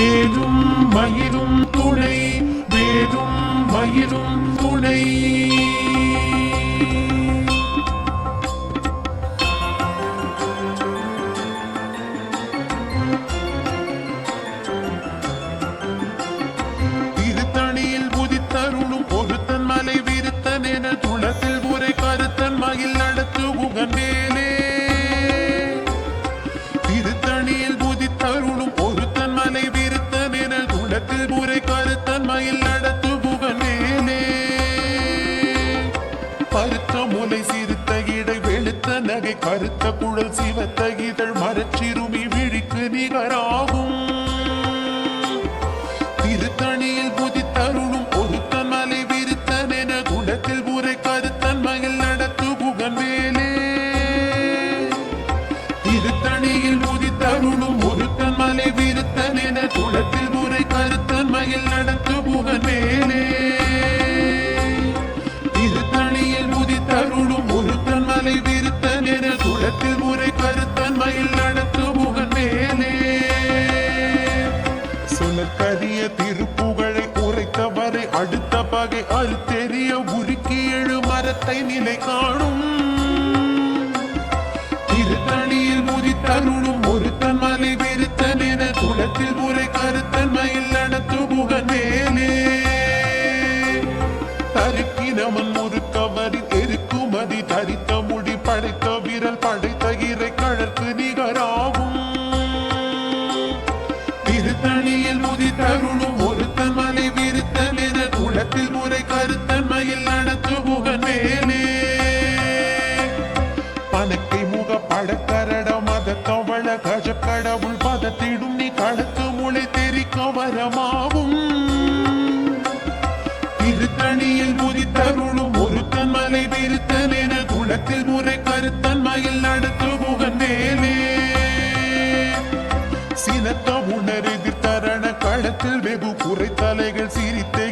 வேதும் மயிரும் துணை வேதும் மயிரும் துணை. கருத்த நகை கருத்த குழல் சிவத்த இதழ் மரச்சிறுமி விழிக்கு நிகராகும். திருத்தணியில் புதித்தருளும் ஒருத்தன் மலை விருத்தன் என குணத்தில் உரை கருத்தன் மகிழ் நடத்து புகன் வேலே. திருத்தணியில் புதித்தருளும் ஒருத்தன் மலை விருத்தன் என குணத்தில் பகை அது தெரிய உருக்கி எழு மரத்தை நிலை காணும். திருத்தணியில் முதித்தருளும் ஒருத்தன் மலை வெறுத்தன் என குளத்தில் உரை கருத்தன் மயில் நடத்து புகனேனே என முறை கருத்தன் மயில் நடத்து முகந்தேனே சினத்த உணர் எதிர்த்தரண களத்தில் வெகு குறை தலைகள் சிரித்தே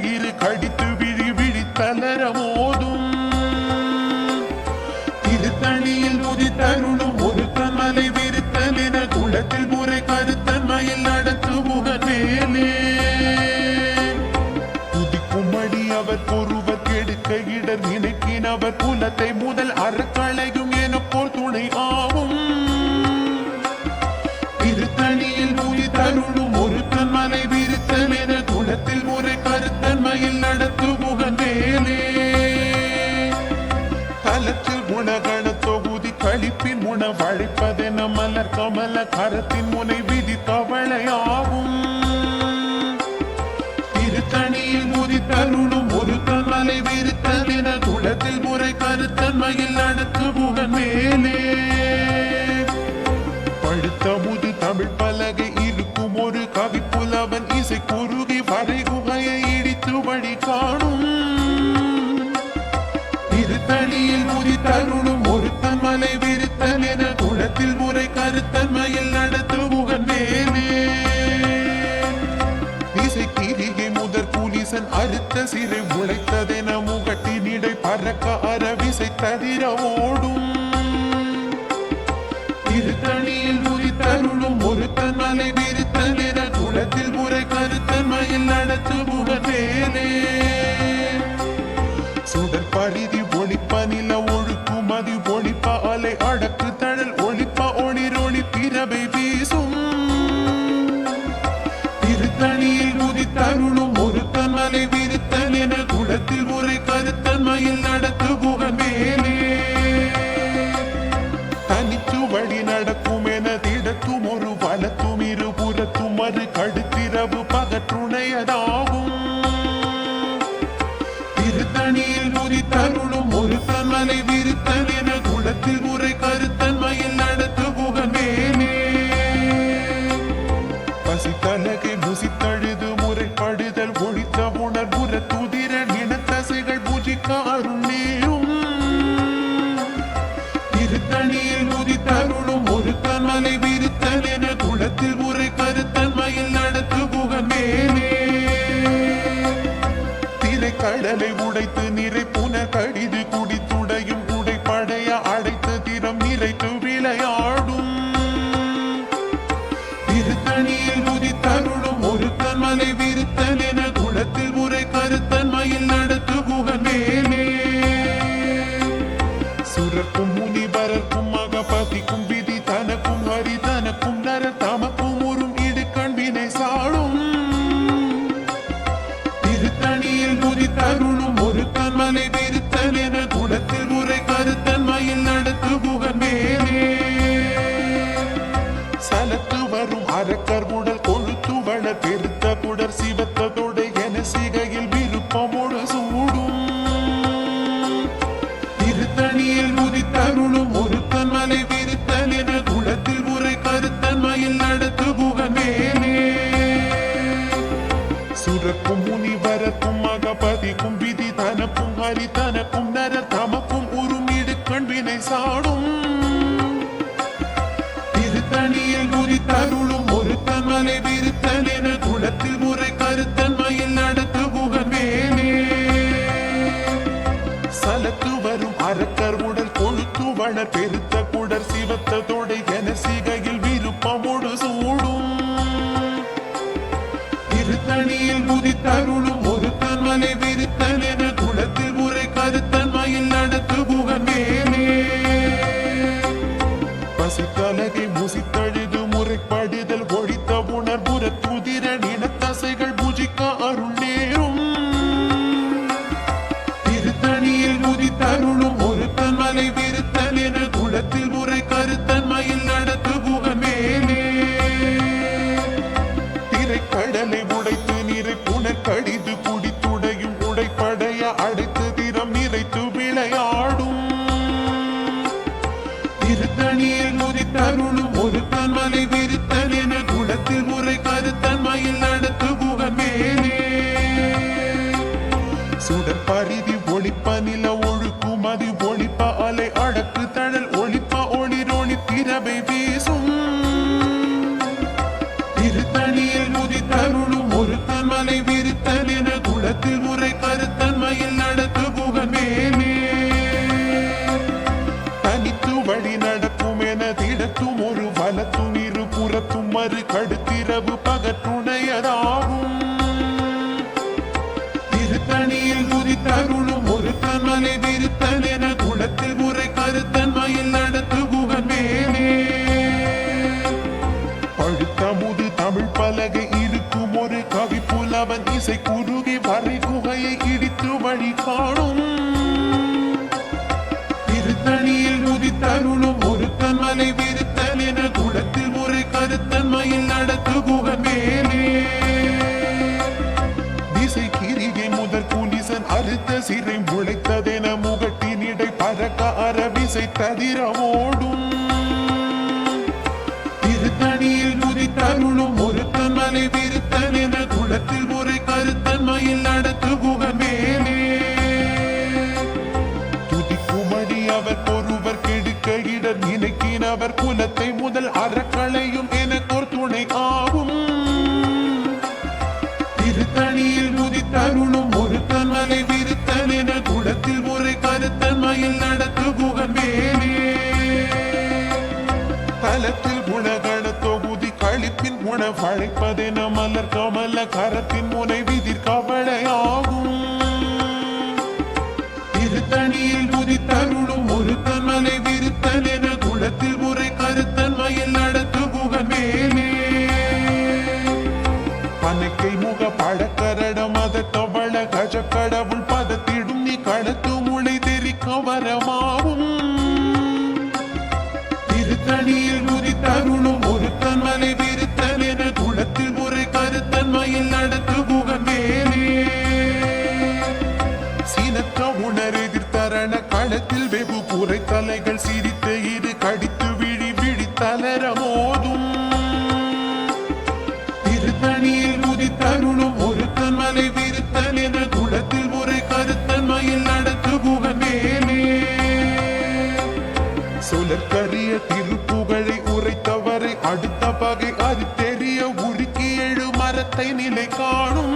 அவர் குலத்தை முதல் அறக்களையும் என போல் துணை ஆகும் திருத்தணியில் மொழி தருளும் ஒருத்தன் மலை விருத்தன் என குலத்தில் ஒரு கருத்தன்மையில் நடத்து முகந்தேனே தலத்தில் குணகண தொகுதி கழிப்பின் உணவழைப்பதென மலர் கமல கரத்தின் முனை விதி தவளையாகும் குளத்தில் முறை கருத்தன்மையில் அடுத்து முகன் மேலே. பழுத்த முது தமிழ் பலகை இருக்கும் ஒரு கவி புலவன் இசை குறுகி வரை குகையை இடித்து வழி காணும். திருத்தணியில் முதி தருணும் ஒருத்தன் மலை விருத்தல் என குளத்தில் முறை கருத்தன்மையில் நடத்து முகன் மேலே. இசை கிரிகை முதற் புலிசன் அறுத்த சிறை முளைத்ததென முக பறக்க அரவிசை தவிர ஓடும் திருத்தணியில் முறித்தருளும் ஒருத்த மலை விருத்தன் என குளத்தில் முறை கருத்த மயில் நடத்து முகநேனே சுடர் பரிதி பகற்றுணையதாகும் கடலை உடைத்து நிறை புன கடிது குடி கருத்த குடர் சிவத்த தொடை என சிகையில் விருப்பமோடு சூடும். திருத்தணியில் முதித்தருளும் ஒருத்தன் மலை விருத்தன் என குளத்தில் உரை கருத்தன் மயில் நடத்து புகமேலே. சுரக்கும் முனி வரக்கும் விதி தனக்கும் ஹரி தனக்கும் தெய்வத்தை சிறுத்த நீர் முதித்தருள் Sana bir tane ஆசை தவிர ஓடும் திருத்தணியில் குதித்தருளும் ஒருத்தன் மலை விருத்தன் என்ற குளத்தில் ஒரு கருத்தன் மயில் நடத்து குகன் வேலே துதிக்குமடி அவர் ஒருவர் கெடுக்க இட நினைக்கின் அவர் குலத்தை முதல் அறக்களையும் களைப்பதென மலர் கமல கரத்தின் முனை விதிர் கவலையாகும் திருத்தணியில் புதித்தருளும் ஒருத்தன் மலை விருத்தன் என குளத்தில் முறை கருத்தன் மயில் நடத்து குகன் மேலே பனக்கை முக பழக்க கவலைகள் சிரித்து இரு கடித்து விழி விழித்தலர மோதும். திருத்தணியில் முதித்தருளும் ஒருத்தன் மலை விருத்தன் என்ற குளத்தில் முறை கருத்தன் மயில் நடத்து புகமேலே சுழற்கரிய திருப்புகழை உரைத்தவரை அடுத்த பகை அது தெரிய உருக்கி எழு மரத்தை நிலை காணும்.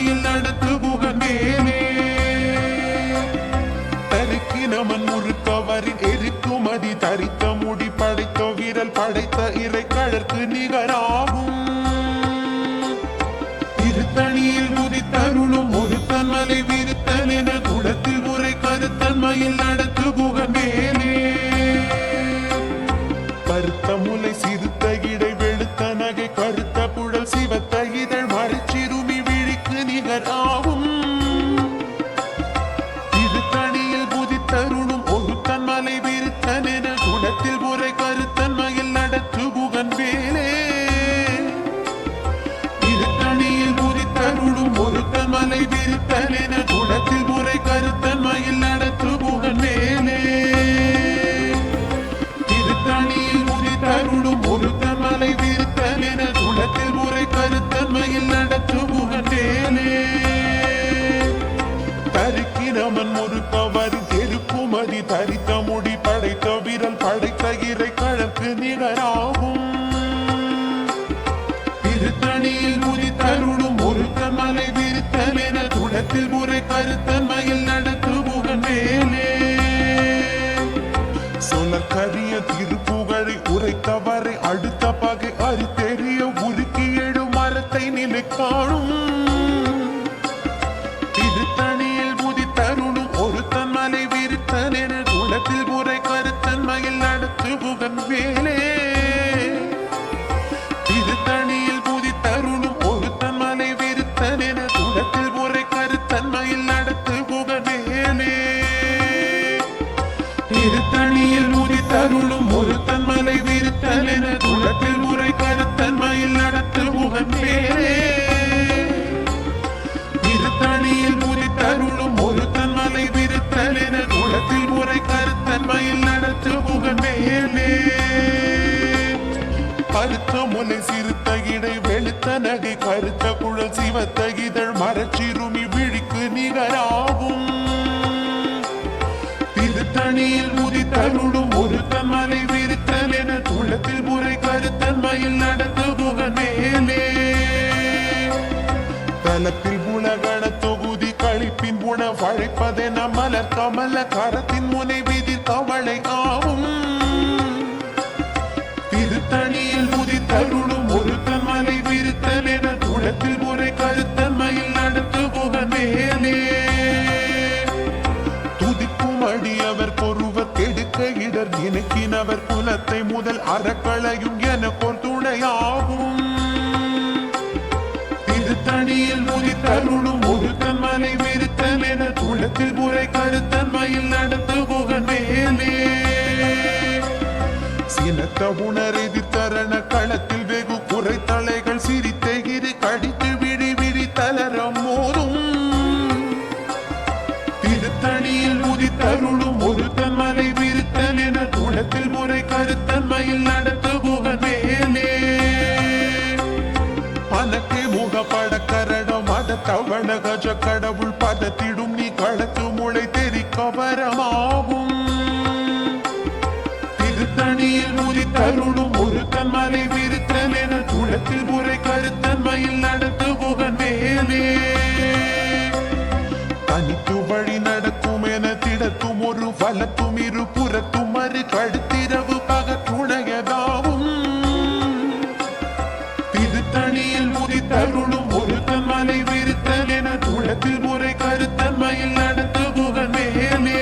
you know the தலைவராகும் திருத்தணியில் உதித்தருளும் ஒருத்த மலை விருத்தன் என குலத்தில் முறை கருத்தன்மையில் நடத்து மேலே. சொலற்கரிய திருப்புகழை உரைத்தவரை அடுத்த பகை அறித்தெறிய உருக்கி எழு மரத்தை நிலை காணும் திருத்தணியில் உதித்தருளும் ஒரு தன்மலை விருத்தல் என குலத்தில் முறை கருத்தன்மையில் நடத்து முகன் பேரே. திருத்தணியில் உதித்தருளும் ஒரு தன்மலை விருத்தல் என குலத்தில் முறை கருத்தன்மையில் நடத்து முகன் மேலே. கருத்த முனை சிறுத்த இடை வெளுத்த நகை கருத்த குழல் சிவத்த இதழ் மரச்சிறுமி விழிக்கு நிகராகும். திருத்தணியில் முதித்தருளும் ஒருத்த மலை விரித்தல் என துளத்தில் முறை கருத்தன்மையில் நடந்து புகன் மேலே. தலத்தில் புலகண தொகுதி கழிப்பின் புன வழைப்பதென மலர் கமல கரத்தின் முனை விதி கவளை ஆகும் திருத்தணியில் முதித்தருளும் ஒருத்தன் கெடுக்க இடர் குலத்தை முதல் அறக்களையும் எனக்கோர் துணையாகும். திருத்தணியில் முதித்தருளும் ஒருத்தன் மலை விருத்தன் என குலத்தில் முறை கருத்தன்மையில் நடத்து புகன் மேலே. சினத்த உணர் எதிர்த்தரண களத்தில் வெகு குறைத்தலை கருத்தன்மையில் நடத்து புகன் முகப்பட கரடம் மத தவண கஜ கடவுள் பதத்திடும் நீ களத்து முளை தெரிக்க வரமாகும் திருத்தணியில் உதித்தருளும் ஒருத்தன் மலை விருத்தன் என குளத்தில் முறை கருத்தன்மையில் நடத்து புகன் மேலே தனித்து வழி நடக்கும் என திடத்தும் ஒரு வலத்தும் இரு புறத்தும் மறு கழுத்து திருத்தணியில் முதித்தருளும் ஒருத்தன் மலை விருத்தல் என குளத்தில் முறை கருத்தன்மையில் நடத்து புகழ் மேலே.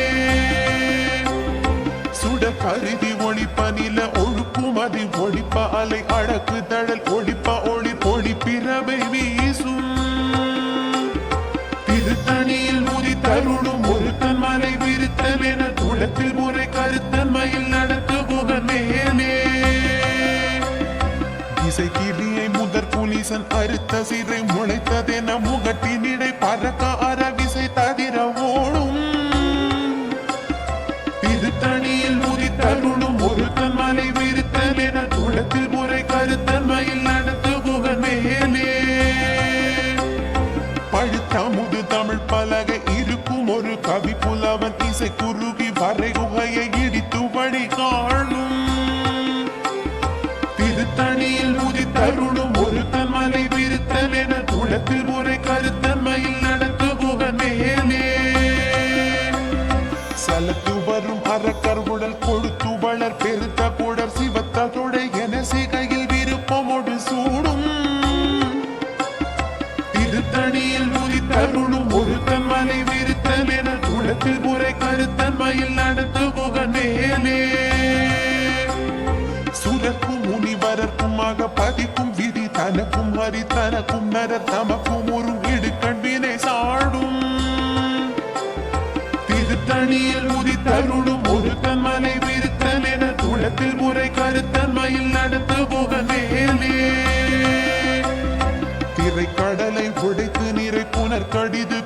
சுட கருதி ஒளிப்ப நில ஒழுக்கும் அதி ஒளிப்ப அலை அழகு தழல் ஒளி முதற் அறுத்த சிறை முளைத்ததென முகட்டினிடை பறக்க அரவிசை தவிர ஓடும். திருத்தணியில் முதித்தருளும் ஒருத்தன் மலை விருத்தல் என குளத்தில் முறை கருத்தன்மையில் நடத்த புகன் மேலே. பழுத்தமுது தமிழ் பலகை இருக்கும் ஒரு கவி புலவன் இசை குறுகி வரை நடத்து புகன் மேலே சுரக்கும் முனிவரர்க்குமாக பதிக்கும் விதி தனக்கும் ஹரி தனக்கும் நரர் தமக்கும் ஒரு இடு இடுக்கண்பினை சாடும். திருத்தணியில் உதித்தருளும் ஒரு தன்மலை விருத்தல் என துளத்தில் முறை கருத்தன்மையில் நடத்து புகன் மேலே திரைக்கடலை உடைத்து நிறை புனர் கடிது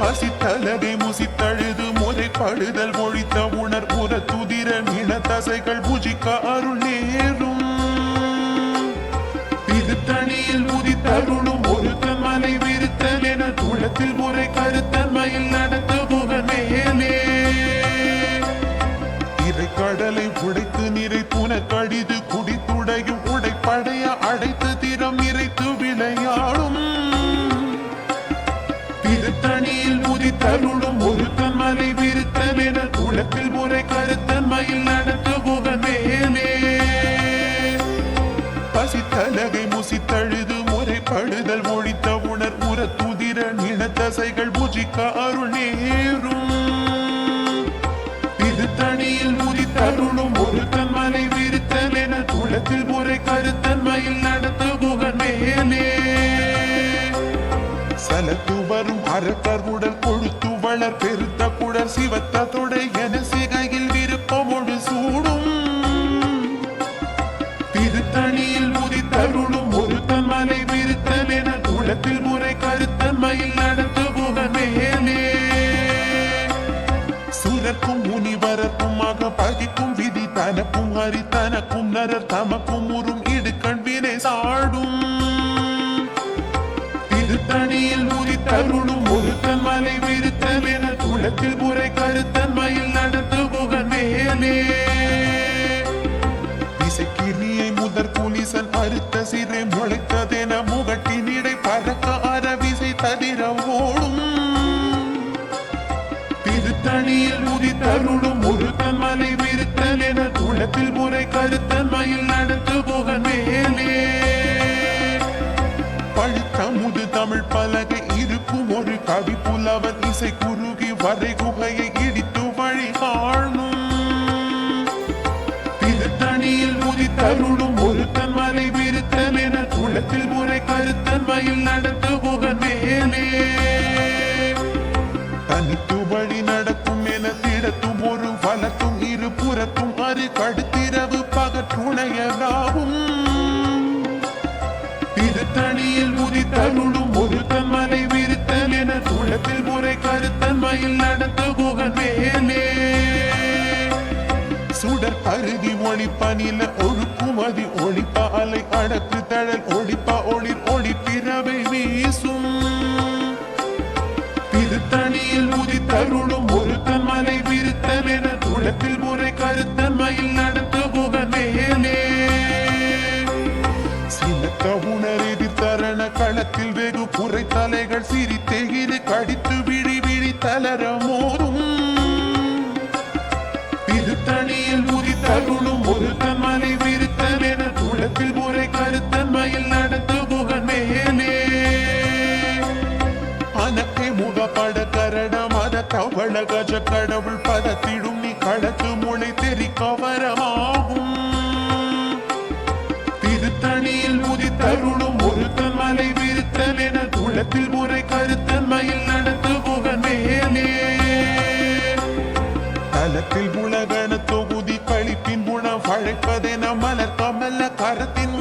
பசித்தலகை முசித்தழுது முறைப்படுதல் மொழித்த உணர்புற துதிர நில தசைகள் புஜிக்க அருள் நேரும். திருத்தணியில் உதித்தருளும் ஒருத்த மலை விருத்தல் என துளத்தில் முறை கருத்தன்மையில் நடத்த புகன் மேலே பசித்தலகை தழுது முறைப்படுதல் மொழித்த உணர் உற துதிர நினத்தசைகள் பூஜிக்க அருள் நேரும். இது திருத்தணியில் உதித்தருளும் ஒரு தன்மலை விருத்தல் என குளத்தில் முறை கருத்தன்மையில் நடத்த புகழ் மேலே. சலத்து வரும் அரக்கர் உடல் கொழுத்து வளர் பெருத்த குடல் சிவத்த தொடை தனக்கும் ஹரி நரர் தமக்கும் உறும் இடு கண்வினை சாடும். திருத்தணியில் உதித்தருளும் ஒருத்தன் மலை விருத்தல் என குளத்தில் முறை கருத்தன் மயில் நடத்து புகன் மேலே. இசைக்கிரியை முதற் புலிசன் அறுத்த சிறை முளைத்ததென முகட்டினிடை பறக்க அறவிசை தவிர ஓடும். கதை குகையை இடித்து வழி காணும் திருத்தணியில் உதித்தருளும் ஒருத்தன் மலை விருத்தன் என குளத்தில் முறை கருத்தன் மயில் நடத்து புகன் மேலே. தனித்து வழி நடக்கும் என திடத்தும் ஒரு வலத்தும் இரு புறத்தும் அரு கடுத்திரவு பகற்றுணையதாகும் திருத்தணியில் உதித்தருளும் ஒரு தன்மலை விருத்தல் உள்ளத்தில் முறை கருத்தன்மையில் நடந்த புகன் மேலே. சுடர் பருதி ஒளிப்பனில ஒழுக்குமதி ஒழுக்கும் ஒளிப்ப அலை அடக்கு தழல் ஒளிப்ப ஒளிர் ஒளி பிறவை வீசும். திருத்தணியில் உதித்தருளும் ஒரு தன்மலை விருத்தல் என குளத்தில் முறை கருத்தன்மையில் நடந்த புகன் சில சினத்த எதிர்த்தரண களத்தில் வெகு புரை தலைகள் தவள கடவுள் பதத்திடும் நீ கடத்து முளை தெரி கவரமாகும். திருத்தணியில் முதி உதித்தருளும் ஒரு மலை விருத்தல் என குளத்தில் முறை கருத்தன்மையில் நடத்து புகன் மேலே. தலத்தில் உலகன தொகுதி கழிப்பின் குணம் வழைப்பதென மலர் கமல கரத்தின்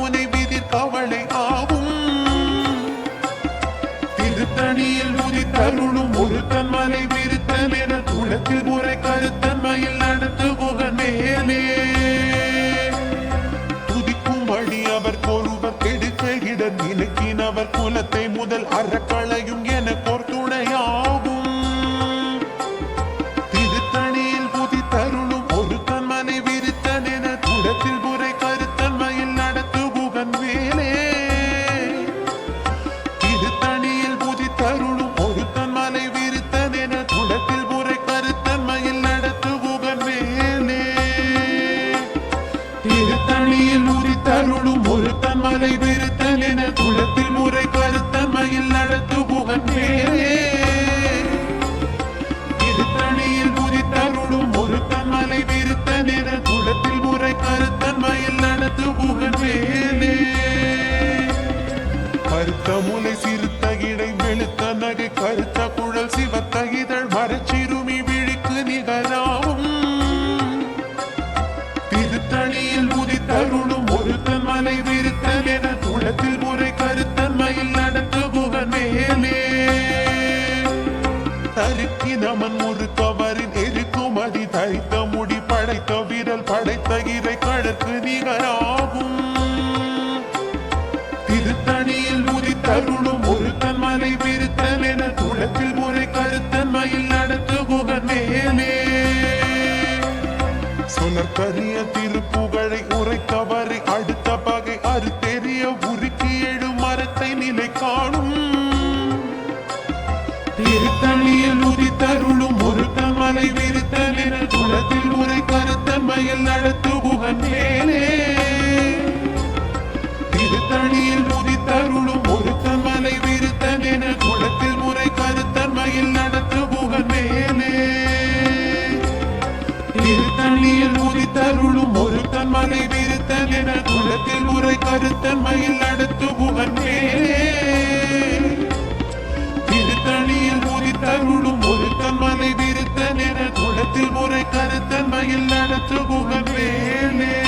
படைத்த இறை கடற்கு நிகராகும் திருத்தணியில் உதித்தருளும் ஒரு தன்மலை விருத்தல் என துளத்தில் முறை கருத்தன்மையில் நடத்து புகன் மேலே. சுனர்கரிய திருப்புகழை உரைத்தவரை அடுத்த பகை அறுத்தெறிய உருக்கி எழு மரத்தை நிலை காணும் திருத்தணியில் உதித்தருளும் கருத்தன்மையில் நடத்து திருத்தணியில் உதித்தருளும் ஒருத்தன் மலை விருத்தன் என குளத்தில் முறை கருத்தன்மையில் நடத்து புகன் திருத்தணியில் உதித்தருளும் ஒருத்தன் மலை விருத்தன் என குளத்தில் முறை கருத்தன்மையில் நடத்து களத்தில் ஒரு கருத்தன்மையில் நடத்துகுவன் வேலே